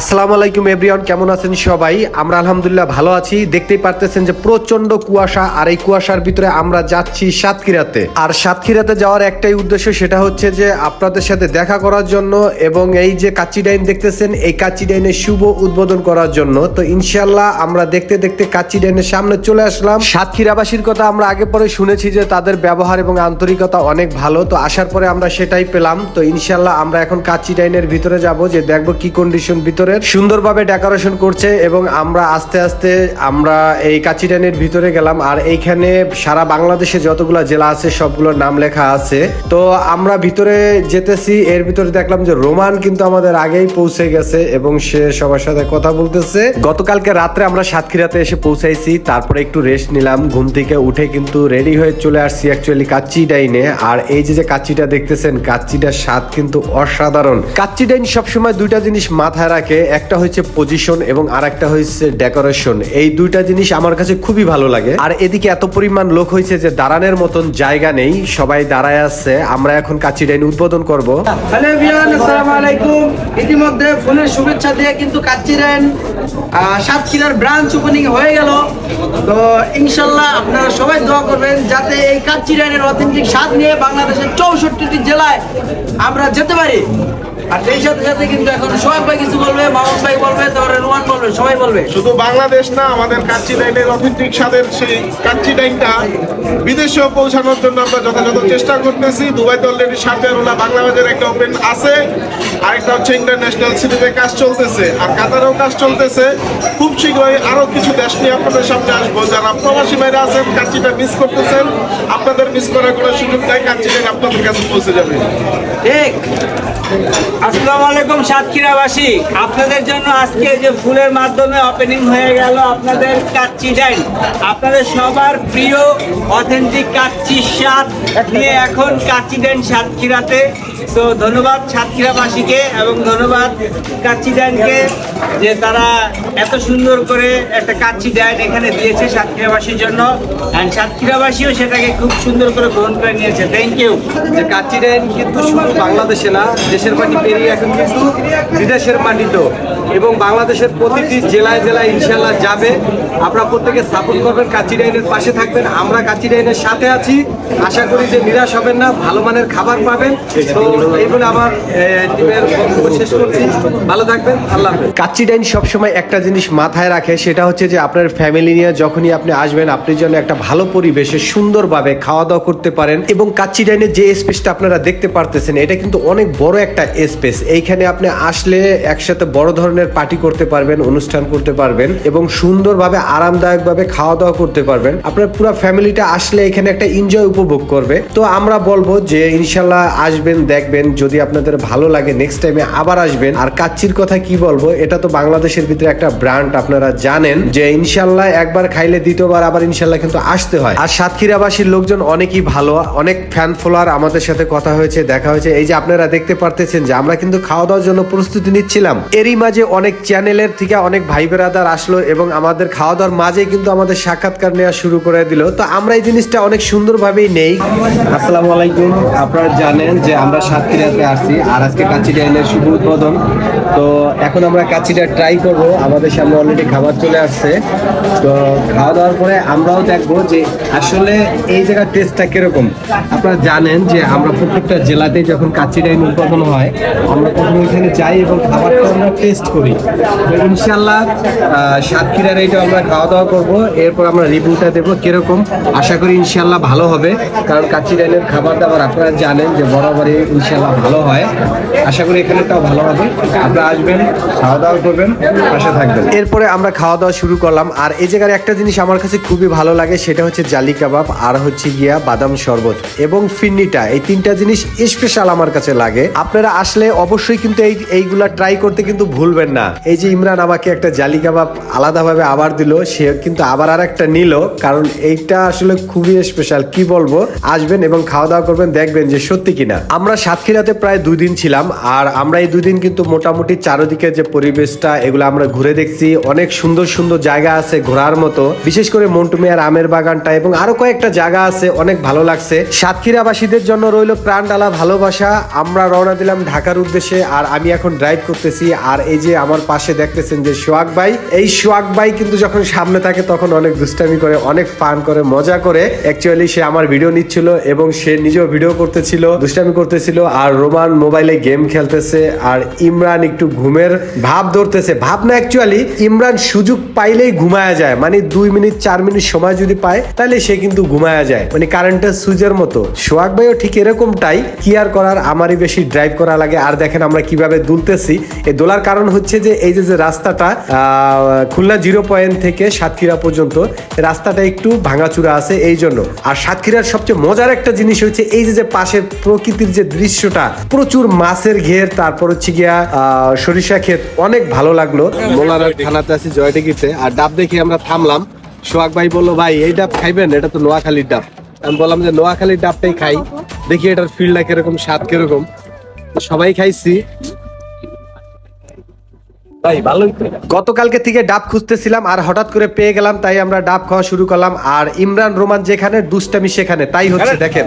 আসসালামু আলাইকুম এভরিওয়ান, কেমন আছেন সবাই? আমরা আলহামদুলিল্লাহ ভালো আছি। দেখতেই পারতেছেন যে প্রচণ্ড কুয়াশা, আর এই কুয়াশার ভিতরে আমরা যাচ্ছি সাতক্ষীরাতে। আর সাতক্ষীরাতে যাওয়ার একটাই উদ্দেশ্য সেটা হচ্ছে যে আপনাদের সাথে দেখা করার জন্য এবং এই যে কাচ্চি ডাইন দেখতেছেন, এই কাচ্চি ডাইনের শুভ উদ্বোধন করার জন্য। তো ইনশাল্লাহ আমরা দেখতে দেখতে কাচ্চি ডাইনের সামনে চলে আসলাম। সাতক্ষীরাবাসীর কথা আমরা আগে পরে শুনেছি যে তাদের ব্যবহার এবং আন্তরিকতা অনেক ভালো। তো আসার পরে আমরা সেটাই পেলাম। তো ইনশাল্লাহ আমরা এখন কাচ্চি ডাইনের ভিতরে যাব যে দেখব কি কন্ডিশন ভিতরে সুন্দরভাবে ডেকোরেশন করছে এবং আমরা আস্তে আস্তে আমরা এই কাচ্চি ডাইনের ভিতরে গেলাম আর এইখানে সারা বাংলাদেশে যতগুলো জেলা আছে সবগুলোর নাম লেখা আছে। তো আমরা ভিতরে যেতেছি, এর ভিতরে দেখলাম যে রোমান কিন্তু আমাদের আগেই পৌঁছে গেছে এবং সে সবার সাথে কথা বলতেছে। গতকালকে রাত্রে আমরা সাতক্ষীরাতে এসে পৌঁছাইছি, তারপরে একটু রেস্ট নিলাম, ঘুম থেকে উঠে কিন্তু রেডি হয়ে চলে আসছি অ্যাকচুয়ালি কাচ্চি ডাইনে আর এই যে যে কাচ্চিটা দেখতেছেন কাচ্চিটার স্বাদ কিন্তু অসাধারণ। কাচ্চি ডাইন সবসময় দুইটা জিনিস মাথায় রাখে একটা হচ্ছে পজিশন এবং আর একটা হচ্ছে ডেকোরেশন এই দুইটা জিনিস আমার কাছে খুবই ভালো লাগে। আর এদিকে এত পরিমাণ লোক হয়েছে যে দাঁড়ানোর মতন জায়গা নেই, সবাই দাঁড়ায় আছে। আমরা এখন কাচ্চি ডাইন উদ্বোধন করব। ইতিমধ্যে ফোনের শুভেচ্ছা দিয়ে কিন্তু কাচ্চিরেন সাতক্ষীরার ব্রাঞ্চ ওপেনিং হয়ে গেল। তো ইনশাল্লাহ আপনারা সবাই দোয়া করবেন যাতে এই কাচ্চিরেনের অথেন্টিক স্বাদ নিয়ে বাংলাদেশের চৌষট্টিটি জেলায় আমরা যেতে পারি। আর সেই সাথে সাথে কিন্তু এখন সোহাগ ভাই কিছু বলবে মাহমুদ ভাই বলবে, তারপরে রুমান বলবে, সবাই বলবে। শুধু বাংলাদেশ না, আমাদের কাচ্চি ডাইনের অথেন্টিক স্বাদের সেই কাচ্চি ডাইনটা বিদেশেও পৌঁছানোর জন্য আমরা যথাযথ চেষ্টা করতেছি। দুবাইতে অলরেডি সার্জারোলা বাংলা বাজারে একটা ওপেন আছে, আরেকটা হচ্ছে ইন্টারন্যাশনাল সিটিতে কাজ চলতেছে, আর কাতারেও কাজ চলতেছে। খুব শীঘ্রই আরও কিছু দেশ নিয়ে আপনাদের সামনে আসব। যারা প্রবাসী বাইরে আছেন, কাচ্চিটা মিস করতেছেন, আপনাদের মিস করার কোনো সুযোগ নাই কাচ্চি ডাইন আপনাদের কাছে পৌঁছে যাবে। ঠিক। আসসালামু আলাইকুম সাতক্ষীরাবাসী। আপনাদের জন্য আজকে যে ফুলের মাধ্যমে ওপেনিং হয়ে গেল আপনাদের কাচ্চি ডাইন। আপনাদের সবার প্রিয় অথেন্টিক কাচ্চির স্বাদ নিয়ে এখন কাচ্চি ডাইন সাতক্ষীরাতে তো ধন্যবাদ সাতক্ষীরাবাসীকে এবং ধন্যবাদ কাচ্চি ডাইনকে যে তারা এত সুন্দর করে একটা কাচ্চি ডাইন এখানে দিয়েছে সাতক্ষীরাবাসীর জন্য। অ্যান্ড সাতক্ষীরাবাসীও সেটাকে খুব সুন্দর করে গ্রহণ করে নিয়েছে। থ্যাংক ইউ যে কাচ্চি ডাইন কিন্তু শুধু বাংলাদেশে না, দেশের মাটি পেরিয়ে এখন কিন্তু বিদেশের মাটিতেও। এবং বাংলাদেশের প্রতিটি জেলায় জেলায় ইনশাল্লাহ যাবে। আপনারা প্রত্যেকে সাপোর্ট করবেন কাচ্চি ডাইনের পাশে থাকবেন। আমরা কাচ্চি ডাইনের সাথে আছি। আশা করি যে নিরাশ হবেন না, ভালো মানের খাবার পাবেন। তো এই কাচ্চি ডাইন সবসময় একটা জিনিস মাথায় রাখে, সেটা হচ্ছে যে আপনার ফ্যামিলি নিয়ে যখনই আপনি আসবেন, আপনি যেন একটা ভালো পরিবেশে, সুন্দরভাবে খাওয়া দাওয়া করতে পারেন এবং কাচ্চি ডাইনের যে স্পেসটা আপনারা দেখতে পারতেছেন, এটা কিন্তু অনেক বড় একটা স্পেস। এইখানে আপনি আসলে একসাথে বড় ধরনের পার্টি করতে পারবেন, অনুষ্ঠান করতে পারবেন এবং সুন্দরভাবে, আরামদায়কভাবে খাওয়া দাওয়া করতে পারবেন। আপনার পুরো ফ্যামিলিটা আসলে এখানে একটা এনজয় উপভোগ করবে। তো আমরা বলব যে, ইনশাল্লাহ আসবেন দেখবেন, যদি আপনাদের ভালো লাগে নেক্সট টাইমে আবার আসবেন। আর কাচ্চির কথা কি বলব, এটা তো বাংলাদেশের ভিতরে একটা ব্র্যান্ড আপনারা জানেন যে ইনশাল্লাহ একবার খাইলে দ্বিতীয়বার আবার ইনশাল্লাহ কিন্তু আসতে হয়। আর সাতক্ষীরাবাসীর লোকজন অনেকই ভালো, অনেক ফ্যান ফলোয়ার আমাদের সাথে কথা হয়েছে, দেখা হয়েছে। এই যে আপনারা দেখতে পারতেছেন যে আমরা কিন্তু খাওয়া দাওয়ার জন্য প্রস্তুতি নিচ্ছিলাম। এরই মাঝে অনেক চ্যানেলের থেকে অনেক ভাই বেরাদার আসলো এবং আমাদের খাওয়া দাওয়ার মাঝে কিন্তু আমাদের সাক্ষাৎকার নেওয়া শুরু করে দিল। তো আমরা এই জিনিসটা অনেক সুন্দরভাবেই নেই। আসসালামু আলাইকুম। আপনারা জানেন যে আমরা সাতক্ষীরাতে আসছি আর আজকে কাচ্চি ডাইনের শুভ উদ্বোধন। তো এখন আমরা কাচ্চিটা ট্রাই করব। আমাদের সামনে অলরেডি খাবার চলে আসছে। তো খাওয়া দাওয়ার পরে আমরাও দেখব যে আসলে এই জায়গার টেস্টটা কীরকম। আপনারা জানেন যে আমরা প্রত্যেকটা জেলাতে যখন কাচ্চি ডাইন উৎপাদন হয়, আমরা প্রথমে ওইখানে যাই এবং খাবারটা আমরা টেস্ট করি। তো ইনশাল্লাহ সাতক্ষীরার এইটা আমরা খাওয়া দাওয়া করব। এরপর আমরা রিভিউটা দেবো কীরকম। আশা করি ইনশাল্লাহ ভালো হবে। কারণ কাচ্চি ডাইনের খাবার দাবার আপনারা জানেন যে বরাবরই ইনশাল্লাহ ভালো হয়। আশা করি এখানেটাও ভালো হবে। আপনারা আসবেন, খাওয়া দাওয়া করবেন, পাশে থাকবেন। এরপরে আমরা খাওয়া দাওয়া শুরু করলাম। আর এই জায়গার একটা জিনিস আমার কাছে খুবই ভালো লাগে, সেটা হচ্ছে জালি কাবাব আর হচ্ছে গিয়া বাদাম শরবত এবং ফিন্নিটা। এই তিনটা জিনিস স্পেশাল আমার কাছে লাগে। আপনারা আসলে অবশ্যই কিন্তু এই, এইগুলা ট্রাই করতে কিন্তু ভুলবেন না। এই যে ইমরান আমাকে একটা জালি কাবাব আলাদাভাবে আবার দিল, সে কিন্তু আবার আর একটা নিল, কারণ এইটা আসলে খুবই স্পেশাল কি বলব? আসবেন এবং খাওয়া দাওয়া করবেন, দেখবেন যে সত্যি কিনা। আমরা সাতক্ষীরাতে প্রায় দুই দিন ছিলাম, আর আমরা এই দুই দিন কিন্তু মোটামুটি চারদিকে যে পরিবেশটা, এগুলো আমরা ঘুরে দেখছি। অনেক সুন্দর সুন্দর জায়গা আছে ঘোরার মতো। বিশেষ করে মন্টুমিয়ার আমের বাগানটা এবং আরও কয়েকটা জায়গা আছে, অনেক ভালো লাগছে। সাতক্ষীরাবাসীদের জন্য রইল প্রাণ ডালা ভালোবাসা। আমরা রওনা দিলাম ঢাকার উদ্দেশ্যে, আর আমি এখন ড্রাইভ করতেছি। আর এই যে আমার পাশে দেখতেছেন যে সোহাগ ভাই, এই সোহাগ ভাই কিন্তু যখন সামনে থাকে তখন অনেক দুষ্টামি করে, অনেক ফান করে, মজা করে। অ্যাকচুয়ালি সে আমার ভিডিও নিচ্ছিল এবং সে নিজেও ভিডিও করতেছিল, দুষ্টামি করতেছিল। আর রোমান মোবাইলে গেম খেলতেছে আর ইমরান একটু ঘুমের ভাব ধরতেছে। ভাব না অ্যাকচুয়ালি ইমরান সুযোগ পাইলেই ঘুমায়া যায়। মানে দুই মিনিট, চার মিনিট সময় যদি পায়, তাহলে সে কিন্তু ঘুমায়া যায়। মানে কারেন্টের সুইচের মতো। সোহাগ ভাইও ঠিক এরকমটাই। কি আর করার? আমারই বেশি ড্রাইভ করা লাগে। আর দেখেন আমরা কীভাবে দুলতেছি। এই দোলার কারণ হচ্ছে যে, এই যে যে রাস্তাটা খুলনা জিরো পয়েন্ট থেকে সাতক্ষীরা পর্যন্ত রাস্তাটা একটু ভাঙাচুরা আছে এই জন্য আর সাতক্ষীরার সবচেয়ে মজার একটা জিনিস হচ্ছে, এই যে যে পাশের প্রকৃতির যে দৃশ্যটা। প্রচুর মাছের ঘের তারপর হচ্ছে গিয়া আহ, সরিষা ক্ষেত অনেক ভালো লাগল। মোলার থানাতে আছি জয়টিকিতে আর ডাব দেখে আমরা থামলাম। সোহাগ ভাই বলল ভাই এই ডাব খাইবেন? এটা তো নোয়াখালীর ডাব। আমি বললাম যে নোয়াখালীর ডাবটাই খাই। দেখি এটার ফিল্ডটা কীরকম স্বাদ কীরকম। সবাই খাইছি। গতকালকে থেকে ডাব খুঁজতেছিলাম আর হঠাৎ করে পেয়ে গেলাম তাই আমরা ডাব খাওয়া শুরু করলাম। আর ইমরান রোমান যেখানে দুষ্টামি সেখানে তাই হচ্ছে দেখেন।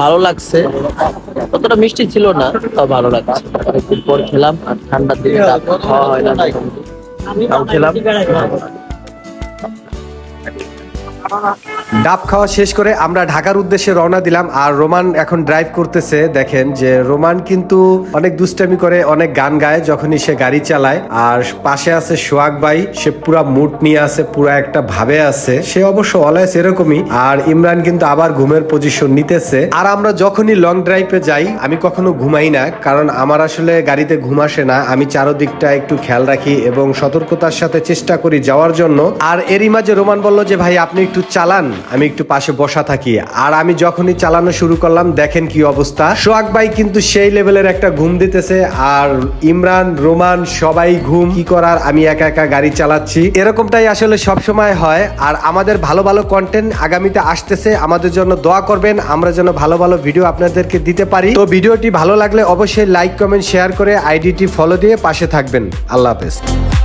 ভালো লাগছে। অতটা মিষ্টি ছিল না তাও ভালো লাগছে। অনেকদিন পর খেলাম আর ঠান্ডার দিনে খাওয়া হয় না। খেলাম। ডাব খাওয়া শেষ করে আমরা ঢাকার উদ্দেশ্যে রওনা দিলাম। আর রোমান এখন ড্রাইভ করতেছে, দেখেন যে রোমান কিন্তু অনেক দুষ্টামি করে, অনেক গান গায় যখনই সে গাড়ি চালায়। আর পাশে আছে সোহাগ ভাই, সে পুরা মুড নিয়ে আছে, পুরা একটা ভাবে আছে। সে অবশ্য অলয়েস এরকমই। আর ইমরান কিন্তু আবার ঘুমের পজিশন নিতেছে। আর আমরা যখনই লং ড্রাইভে যাই, আমি কখনো ঘুমাই না, কারণ আমার আসলে গাড়িতে ঘুম আসে না। আমি চারোদিকটা একটু খেয়াল রাখি এবং সতর্কতার সাথে চেষ্টা করি যাওয়ার জন্য। আর এরই মাঝে রোমান বলল যে, ভাই, আপনি একটু চালান। আমি একটু পাশে বসা থাকি। আর আমি যখনই চালানো শুরু করলাম, দেখেন কি অবস্থা। সোহাগ ভাই কিন্তু সেই লেভেলের একটা ঘুম দিতেছে, আর ইমরান, রোমান সবাই ঘুম। কি করার? আমি একা একা গাড়ি চালাচ্ছি। এরকমটাই আসলে সব সময় হয়। আর আমাদের ভালো ভালো কন্টেন্ট আগামীতে আসতেছে। আমাদের জন্য দোয়া করবেন। আমরা যেন ভালো ভালো ভিডিও আপনাদেরকে দিতে পারি। তো ভিডিওটি ভালো লাগলে অবশ্যই লাইক কমেন্ট শেয়ার করে আইডিটি ফলো দিয়ে পাশে থাকবেন। আল্লাহ হাফেজ।